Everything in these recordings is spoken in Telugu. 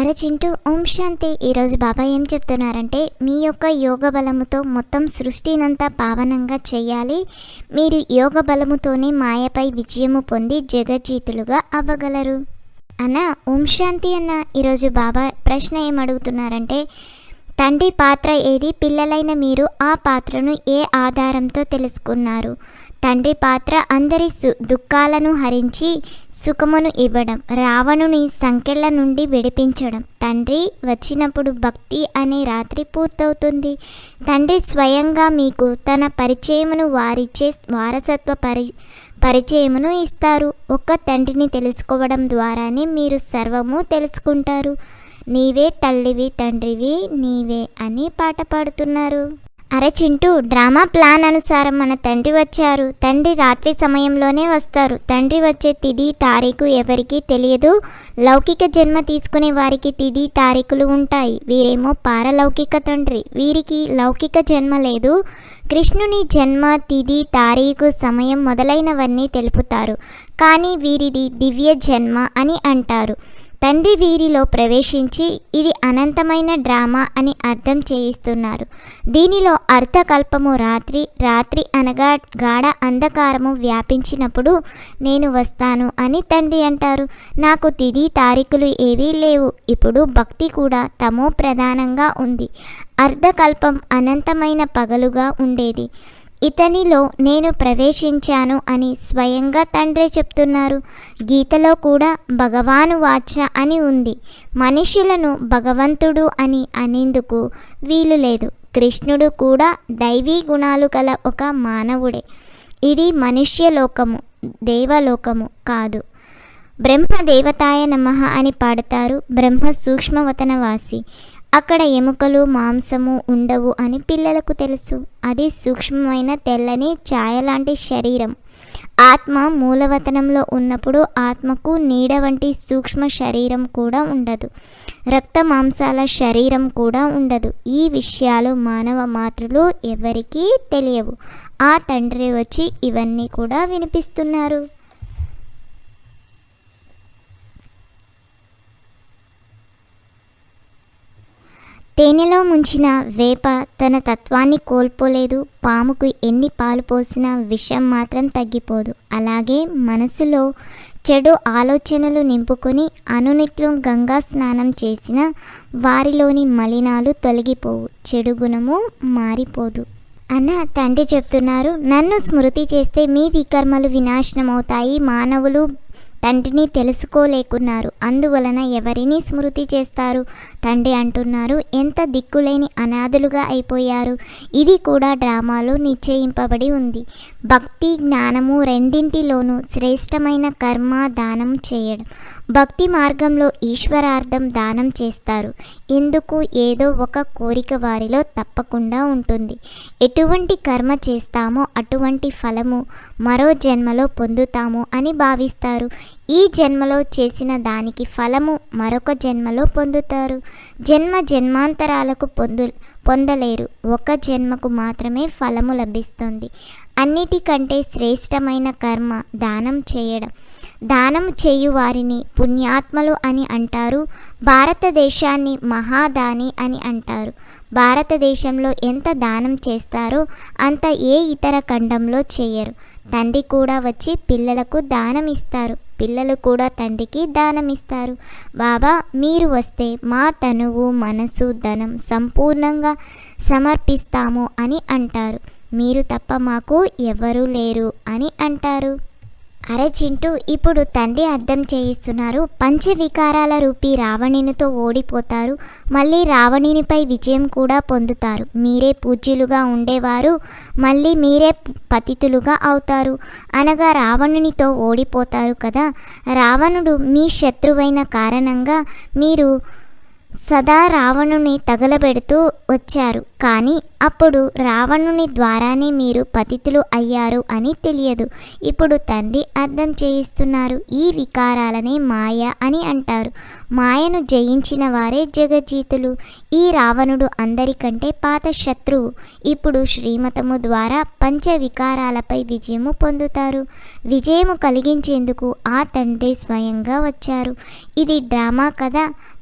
అరే చింటూ ఓం శాంతి. ఈరోజు బాబా ఏం చెప్తున్నారంటే మీ యొక్క యోగ బలముతో మొత్తం సృష్టినంతా పావనంగా చేయాలి. మీరు యోగ బలముతోనే మాయపై విజయము పొంది జగజ్జీతులుగా అవ్వగలరు. అన్న ఓం శాంతి అన్న. ఈరోజు బాబా ప్రశ్న ఏమడుగుతున్నారంటే తండ్రి పాత్ర ఏది? పిల్లలైన మీరు ఆ పాత్రను ఏ ఆధారంతో తెలుసుకున్నారు? తండ్రి పాత్ర అందరి సు దుఃఖాలను హరించి సుఖమును ఇవ్వడం రావణుని సంకెళ్ళ నుండి విడిపించడం. తండ్రి వచ్చినప్పుడు భక్తి అనే రాత్రి పూర్తవుతుంది. తండ్రి స్వయంగా మీకు తన పరిచయమును వారిచ్చే వారసత్వ పరి పరిచయమును ఇస్తారు. ఒక్క తండ్రిని తెలుసుకోవడం ద్వారానే మీరు సర్వము తెలుసుకుంటారు. నీవే తల్లివి తండ్రివి నీవే అని పాట పాడుతున్నారు. అరే చింటూ డ్రామా ప్లాన్ అనుసారం మన తండ్రి వచ్చారు. తండ్రి రాత్రి సమయంలోనే వస్తారు. తండ్రి వచ్చే తిది తారీఖు ఎవరికీ తెలియదు. లౌకిక జన్మ తీసుకునే వారికి తిది తారీఖులు ఉంటాయి. వీరేమో పారలౌకిక తండ్రి. వీరికి లౌకిక జన్మ లేదు. కృష్ణుని జన్మ తిది తారీఖు సమయం మొదలైనవన్నీ తెలుపుతారు. కానీ వీరిది దివ్య జన్మ అని అంటారు. తండ్రి వీరిలో ప్రవేశించి ఇది అనంతమైన డ్రామా అని అర్థం చేయిస్తున్నారు. దీనిలో అర్థకల్పము రాత్రి రాత్రి అనగా గాఢ అంధకారము వ్యాపించినప్పుడు నేను వస్తాను అని తండ్రి అంటారు. నాకు తిది తారీఖులు ఏవీ లేవు. ఇప్పుడు భక్తి కూడా తమో ప్రధానంగా ఉంది. అర్ధకల్పం అనంతమైన పగలుగా ఉండేది. ఇతనిలో నేను ప్రవేశించాను అని స్వయంగా తండ్రే చెప్తున్నారు. గీతలో కూడా భగవాను వాచ అని ఉంది. మనుషులను భగవంతుడు అని అనేందుకు వీలు లేదు. కృష్ణుడు కూడా దైవీ గుణాలు గల ఒక మానవుడే. ఇది మనుష్యలోకము దేవలోకము కాదు. బ్రహ్మ దేవతాయ నమః అని పాడతారు బ్రహ్మ సూక్ష్మవతనవాసి. అక్కడ ఎముకలు మాంసము ఉండవు అని పిల్లలకు తెలుసు. అది సూక్ష్మమైన తెల్లని ఛాయ లాంటి శరీరం. ఆత్మ మూలవతనంలో ఉన్నప్పుడు ఆత్మకు నీడ వంటి సూక్ష్మ శరీరం కూడా ఉండదు. రక్త మాంసాల శరీరం కూడా ఉండదు. ఈ విషయాలు మానవ మాతృలు ఎవరికీ తెలియవు. ఆ తండ్రి వచ్చి ఇవన్నీ కూడా వినిపిస్తున్నారు. తేనెలో ముంచిన వేప తన తత్వాన్ని కోల్పోలేదు. పాముకు ఎన్ని పాలు పోసినా విషం మాత్రం తగ్గిపోదు. అలాగే మనసులో చెడు ఆలోచనలు నింపుకొని అనునిత్యం గంగా స్నానం చేసిన వారిలోని మలినాలు తొలగిపోవు. చెడు గుణము మారిపోదు. అన్న తండ్రి చెప్తున్నారు నన్ను స్మృతి చేస్తే మీ వికర్మలు వినాశనమవుతాయి. మానవులు తండ్రిని తెలుసుకోలేకున్నారు. అందువలన ఎవరిని స్మృతి చేస్తారు? తండ్రి అంటున్నారు ఎంత దిక్కులేని అనాథులుగా అయిపోయారు. ఇది కూడా డ్రామాలో నిశ్చయింపబడి ఉంది. భక్తి జ్ఞానము రెండింటిలోనూ శ్రేష్టమైన కర్మ దానం చేయడం. భక్తి మార్గంలో ఈశ్వరార్థం దానం చేస్తారు. ఎందుకు ఏదో ఒక కోరిక వారిలో తప్పకుండా ఉంటుంది. ఎటువంటి కర్మ చేస్తామో అటువంటి ఫలము మరో జన్మలో పొందుతాము అని భావిస్తారు. ఈ జన్మలో చేసిన దానికి ఫలము మరొక జన్మలో పొందుతారు. జన్మ జన్మాంతరాలకు పొందు పొందలేరు. ఒక జన్మకు మాత్రమే ఫలము లభిస్తుంది. అన్నిటికంటే శ్రేష్టమైన కర్మ దానం చేయడం. దానం చేయు వారిని పుణ్యాత్మలు అని అంటారు. భారతదేశాన్ని మహాదాని అని అంటారు. భారతదేశంలో ఎంత దానం చేస్తారో అంత ఏ ఇతర ఖండంలో చేయరు. తండ్రి కూడా వచ్చి పిల్లలకు దానం ఇస్తారు పిల్లలు కూడా తండ్రికి దానం ఇస్తారు బాబా మీరు వస్తే మా తనువు మనసు ధనం సంపూర్ణంగా సమర్పిస్తాము అని అంటారు. మీరు తప్ప మాకు ఎవరూ లేరు అని అంటారు. అరే చింటూ ఇప్పుడు తండ్రి అర్థం చేయిస్తున్నారు. పంచవికారాల రూపీ రావణునితో ఓడిపోతారు. మళ్ళీ రావణునిపై విజయం కూడా పొందుతారు. మీరే పూజ్యులుగా ఉండేవారు. మళ్ళీ మీరే పతితులుగా అవుతారు. అనగా రావణునితో ఓడిపోతారు కదా. రావణుడు మీ శత్రువైన కారణంగా మీరు సదా రావణుని తగలబెడుతూ వచ్చారు. కానీ అప్పుడు రావణుని ద్వారానే మీరు పతితులు అయ్యారు అని తెలియదు. ఇప్పుడు తండ్రి అర్థం చేయిస్తున్నారు. ఈ వికారాలనే మాయ అని అంటారు. మాయను జయించిన వారే జగజీతులు ఈ రావణుడు అందరికంటే పాత శత్రువు. ఇప్పుడు శ్రీమతము ద్వారా పంచ వికారాలపై విజయము పొందుతారు. విజయము కలిగించేందుకు ఆ తండ్రి స్వయంగా వచ్చారు. ఇది డ్రామా కథ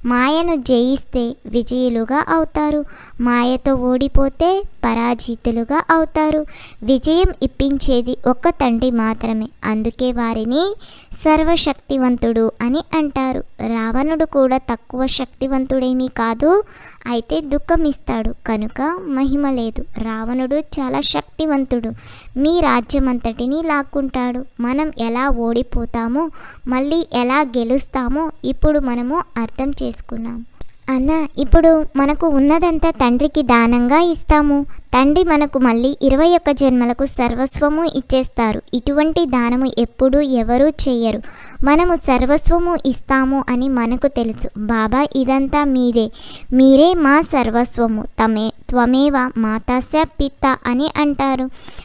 మాయను జయిస్తే విజయులుగా అవుతారు. మాయతో ఓడిపోతే పరాజితులుగా అవుతారు. విజయం ఇప్పించేది ఒక్క తండ్రి మాత్రమే. అందుకే వారిని సర్వశక్తివంతుడు అని అంటారు. రావణుడు కూడా తక్కువ శక్తివంతుడేమీ కాదు అయితే దుఃఖం ఇస్తాడు కనుక మహిమ లేదు. రావణుడు చాలా శక్తివంతుడు. మీ రాజ్యమంతటిని లాక్కుంటాడు. మనం ఎలా ఓడిపోతామో మళ్ళీ ఎలా గెలుస్తామో ఇప్పుడు మనము అర్థం చేసుకున్నాం. అన్న ఇప్పుడు మనకు ఉన్నదంతా తండ్రికి దానంగా ఇస్తాము. తండ్రి మనకు మళ్ళీ ఇరవై ఒక్క జన్మలకు సర్వస్వము ఇచ్చేస్తారు. ఇటువంటి దానము ఎప్పుడూ ఎవరూ చేయరు మనము సర్వస్వము ఇస్తాము అని మనకు తెలుసు. బాబా ఇదంతా మీదే. మీరే మా సర్వస్వము. తమే త్వమేవ మాతాశ పిత్త అని అంటారు.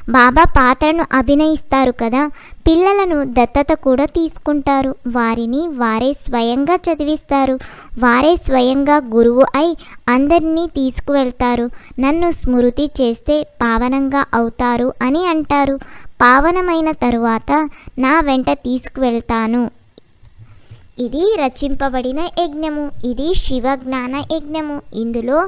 బాబా పాత్రను అభినయిస్తారు కదా పిల్లలను దత్తత కూడా తీసుకుంటారు. వారిని వారే స్వయంగా చదివిస్తారు. వారే స్వయంగా గురువు అయి అందరినీ తీసుకువెళ్తారు. నన్ను స్మృతి చేస్తే పావనంగా అవుతారు అని అంటారు. పావనమైన తరువాత నా వెంట తీసుకువెళ్తాను. ఇది రచింపబడిన యజ్ఞము. ఇది శివజ్ఞాన యజ్ఞము. ఇందులో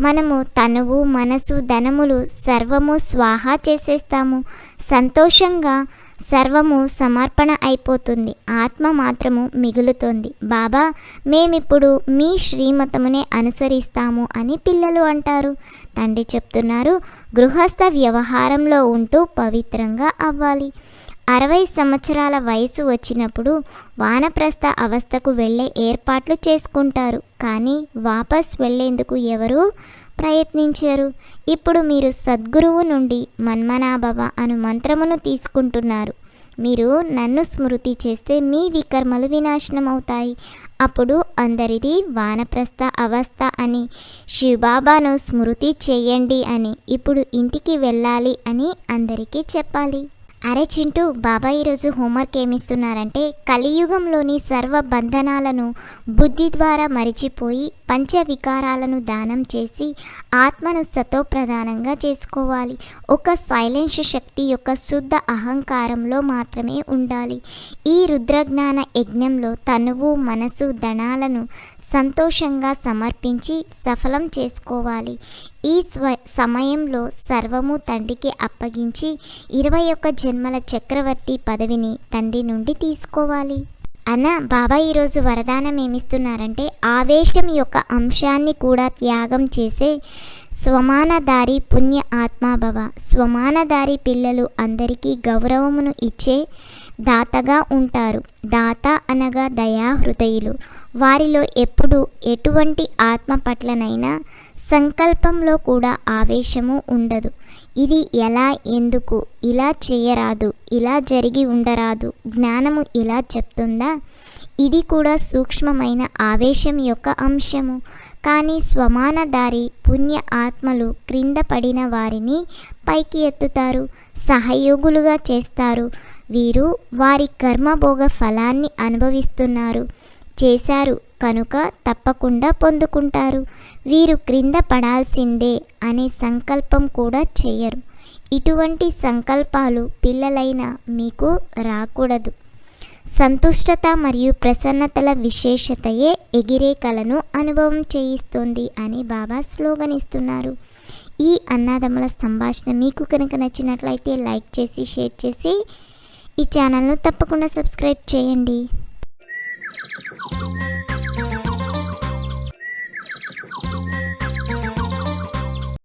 మనము తనువు మనసు ధనములు సర్వము స్వాహా చేసేస్తాము. సంతోషంగా సర్వము సమర్పణ అయిపోతుంది. ఆత్మ మాత్రము మిగులుతోంది. బాబా మేమిప్పుడు మీ శ్రీమతమునే అనుసరిస్తాము అని పిల్లలు అంటారు. తండ్రి చెప్తున్నారు గృహస్థ వ్యవహారంలో ఉంటూ పవిత్రంగా అవ్వాలి. అరవై సంవత్సరాల వయసు వచ్చినప్పుడు వానప్రస్థ అవస్థకు వెళ్ళే ఏర్పాట్లు చేసుకుంటారు. కానీ వాపస్ వెళ్ళేందుకు ఎవరు ప్రయత్నించారు. ఇప్పుడు మీరు సద్గురువు నుండి మన్మనాభవ అను మంత్రమును తీసుకుంటున్నారు. మీరు నన్ను స్మృతి చేస్తే మీ వికర్మలు వినాశనం అవుతాయి. అప్పుడు అందరిది వానప్రస్థ అవస్థ అని శివబాబాను స్మృతి చేయండి అని ఇప్పుడు ఇంటికి వెళ్ళాలి అని అందరికీ చెప్పాలి. అరే చింటూ బాబా ఈరోజు హోంవర్క్ ఏమిస్తున్నారంటే కలియుగంలోని సర్వ బంధనాలను బుద్ధి ద్వారా మరిచిపోయి పంచ వికారాలను దానం చేసి ఆత్మను సతోప్రధానంగా చేసుకోవాలి. ఒక సైలెన్స్ శక్తి యొక్క శుద్ధ అహంకారంలో మాత్రమే ఉండాలి. ఈ రుద్రజ్ఞాన యజ్ఞంలో తనువు మనసు ధనాలను సంతోషంగా సమర్పించి సఫలం చేసుకోవాలి. ఈ స్వ సమయంలో సర్వము తండ్రికి అప్పగించి ఇరవై ఒక్క జన్మల చక్రవర్తి పదవిని తండ్రి నుండి తీసుకోవాలి. అన్న బాబా ఈరోజు వరదానం ఏమిస్తున్నారంటే ఆవేశం యొక్క అంశాన్ని కూడా త్యాగం చేసే స్వమానదారి పుణ్య ఆత్మాభవ స్వమానదారి పిల్లలు అందరికీ గౌరవమును ఇచ్చే దాతగా ఉంటారు. దాత అనగా దయాహృదయులు వారిలో ఎప్పుడు ఎటువంటి ఆత్మ పట్లనైనా సంకల్పంలో కూడా ఆవేశము ఉండదు. ఇది ఎలా ఎందుకు ఇలా చేయరాదు ఇలా జరిగి ఉండరాదు జ్ఞానము ఇలా చెప్తుందా? ఇది కూడా సూక్ష్మమైన ఆవేశం యొక్క అంశము. కానీ స్వమానదారి పుణ్య ఆత్మలు క్రింద పడిన వారిని పైకి ఎత్తుతారు సహయోగులుగా చేస్తారు వీరు వారి కర్మభోగ ఫలాన్ని అనుభవిస్తున్నారు. చేశారు. కనుక తప్పకుండా పొందుకుంటారు. వీరు క్రింద పడాల్సిందే అనే సంకల్పం కూడా చేయరు. ఇటువంటి సంకల్పాలు పిల్లలైన మీకు రాకూడదు. సంతుష్టత మరియు ప్రసన్నతల విశేషతయే ఎగిరే కలను అనుభవం చేయిస్తుంది అని బాబా స్లోగన్ ఇస్తున్నారు ఈ అన్నాదమ్ముల సంభాషణ మీకు కనుక నచ్చినట్లయితే లైక్ చేసి షేర్ చేసి ఈ ఛానల్ను తప్పకుండా సబ్స్క్రైబ్ చేయండి.